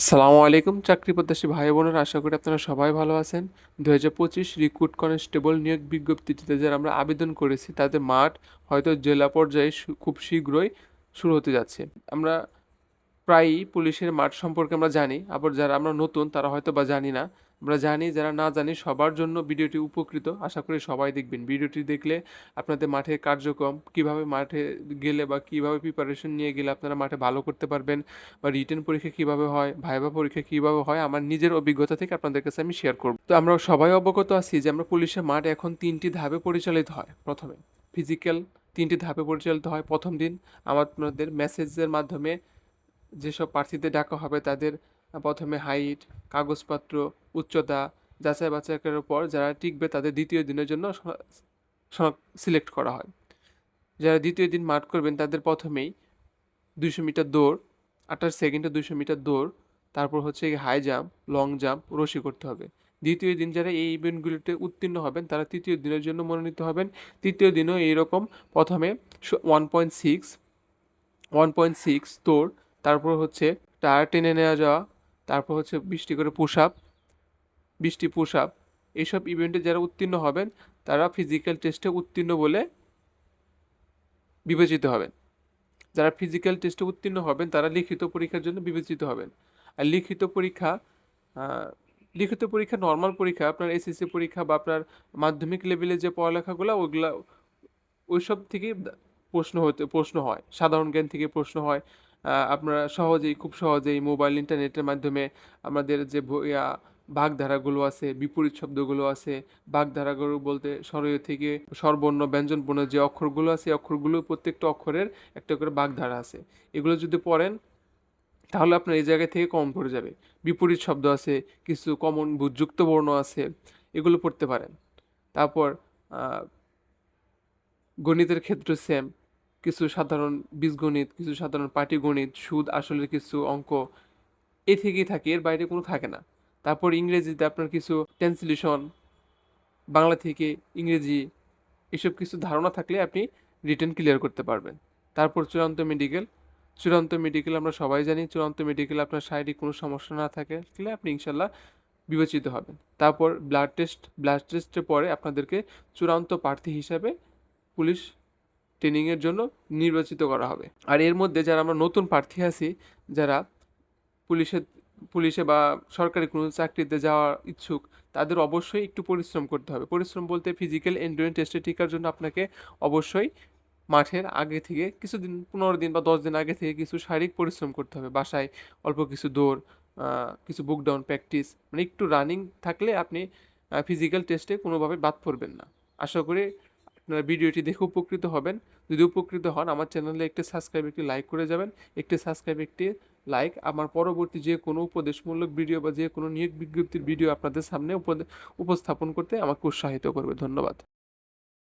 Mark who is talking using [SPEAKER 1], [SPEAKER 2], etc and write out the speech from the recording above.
[SPEAKER 1] আসসালামু আলাইকুম, চাকরি প্রত্যাশী ভাই বোনেরা, আশা করি আপনারা সবাই ভালো আছেন। দু হাজার পঁচিশ রিক্রুট কনস্টেবল নিয়োগ বিজ্ঞপ্তিটিতে যারা আমরা আবেদন করেছি, তাদের মাঠ হয়তো জেলা পর্যায়ে খুব শীঘ্রই শুরু হতে যাচ্ছে। আমরা প্রায়ই পুলিশের মাঠ সম্পর্কে আমরা জানি, আবার যারা আমরা নতুন, তারা হয়তো বা জানি না। আমরা জানি, যারা না জানি, সবার জন্য ভিডিওটি উপকৃত। আশা করি সবাই দেখবেন। ভিডিওটি দেখলে আপনাদের মাঠের কার্যক্রম, কীভাবে মাঠে গেলে বা কীভাবে প্রিপারেশন নিয়ে গেলে আপনারা মাঠে ভালো করতে পারবেন বা রিটেন পরীক্ষা কীভাবে হয় ভাইবা পরীক্ষা কীভাবে হয়, আমার নিজের অভিজ্ঞতা থেকে আপনাদের কাছে আমি শেয়ার করব। তো আমরা সবাই অবগত আছি যে আমরা পুলিশের মাঠ এখন তিনটি ধাপে পরিচালিত হয়। প্রথমে ফিজিক্যাল তিনটি ধাপে পরিচালিত হয়। প্রথম দিন আমাদের মেসেজের মাধ্যমে যেসব প্রার্থীদের ডাকা হবে, তাদের প্রথমে হাইট, কাগজপত্র, উচ্চতা, যাচাই বাছাই করার পর যারা টিকবে তাদের দ্বিতীয় দিনের জন্য সিলেক্ট করা হয়। যারা দ্বিতীয় দিন মাঠ করবেন তাদের প্রথমেই দুইশো মিটার দৌড়, আঠাশ সেকেন্ডে দুইশো মিটার দৌড়, তারপর হচ্ছে হাই জাম্প লং জাম্প রশি করতে হবে। দ্বিতীয় দিন যারা এই ইভেন্টগুলিতে উত্তীর্ণ হবেন তারা তৃতীয় দিনের জন্য মনোনীত হবেন। তৃতীয় দিনও এইরকম, প্রথমে one point six one point six দৌড়, তারপর হচ্ছে টায়ার টেনে নেওয়া যাওয়া তারপর হচ্ছে বৃষ্টি করে পুশ আপ বৃষ্টি পুশ আপ এইসব ইভেন্টে যারা উত্তীর্ণ হবেন, তারা ফিজিক্যাল টেস্টে উত্তীর্ণ বলে বিবেচিত হবেন। যারা ফিজিক্যাল টেস্টে উত্তীর্ণ হবেন, তারা লিখিত পরীক্ষার জন্য বিবেচিত হবেন। আর লিখিত পরীক্ষা লিখিত পরীক্ষা নর্মাল পরীক্ষা, আপনার এসএসসি পরীক্ষা বা আপনার মাধ্যমিক লেভেলে যে পড়ালেখাগুলো ওইগুলা ওইসব থেকে প্রশ্ন হতে, প্রশ্ন হয়। সাধারণ জ্ঞান থেকে প্রশ্ন হয়। আপনারা সহজেই, খুব সহজেই মোবাইল, ইন্টারনেটের মাধ্যমে আমাদের যে বাগধারাগুলো আছে, বিপরীত শব্দগুলো আছে, বাগধারাগুলো বলতে স্বরীয় থেকে স্বরবর্ণ ব্যঞ্জনবর্ণ যে অক্ষরগুলো আছে অক্ষরগুলো প্রত্যেকটা অক্ষরের একটা করে বাগধারা আছে। এগুলো যদি পড়েন, তাহলে আপনার এই জায়গা থেকে কম পড়ে যাবে। বিপরীত শব্দ আছে, কিছু কমন যুক্ত বর্ণ আছে, এগুলো পড়তে পারেন। তারপর গণিতের ক্ষেত্রে সেম কিছু সাধারণ বীজগণিত, কিছু সাধারণ পাটিগণিত, সুদ, আসলের কিছু অঙ্ক, এ থেকেই থাকে, এর বাইরে কোনো থাকে না। তারপর ইংরেজিতে আপনার কিছু ট্রান্সলেশন, বাংলা থেকে ইংরেজি, এসব কিছু ধারণা থাকলে আপনি রিটার্ন ক্লিয়ার করতে পারবেন। তারপর চূড়ান্ত মেডিকেল চূড়ান্ত মেডিকেল আমরা সবাই জানি, চূড়ান্ত মেডিকেল আপনার শারীরিক কোনো সমস্যা না থাকে তাহলে আপনি ইনশাল্লাহ বিবেচিত হবেন। তারপর ব্লাড টেস্ট, ব্লাড টেস্টের পরে আপনাদেরকে চূড়ান্ত প্রার্থী হিসাবে পুলিশ ট্রেনিংয়ের জন্য নির্বাচিত করা হবে। আর এর মধ্যে যারা আমরা নতুন প্রার্থী আছি, যারা পুলিশের, পুলিশে বা সরকারি কোনো চাকরিতে যাওয়ার ইচ্ছুক, তাদের অবশ্যই একটু পরিশ্রম করতে হবে। পরিশ্রম বলতে ফিজিক্যাল এন্ডুরেন্স টেস্টে টিকার জন্য আপনাকে অবশ্যই মাঠের আগে থেকে কিছুদিন, পনেরো দিন বা দশ দিন আগে থেকে কিছু শারীরিক পরিশ্রম করতে হবে। বাসায় অল্প কিছু দৌড় কিছু বুক ডাউন প্র্যাকটিস মানে একটু রানিং থাকলে আপনি ফিজিক্যাল টেস্টে কোনোভাবে বাদ পড়বেন না। আশা করি আপনারা ভিডিওটি দেখে উপকৃত হবেন। যদি উপকৃত হন, আমার চ্যানেলে একটি সাবস্ক্রাইব, একটি লাইক করে যাবেন। একটি সাবস্ক্রাইব, একটি লাইক। আমার পরবর্তী যে কোনো উপদেশমূলক ভিডিও বা যে কোনো নিয়োগ বিজ্ঞপ্তির ভিডিও আপনাদের সামনে উপস্থাপন করতে আমাকে উৎসাহিত করবে। ধন্যবাদ।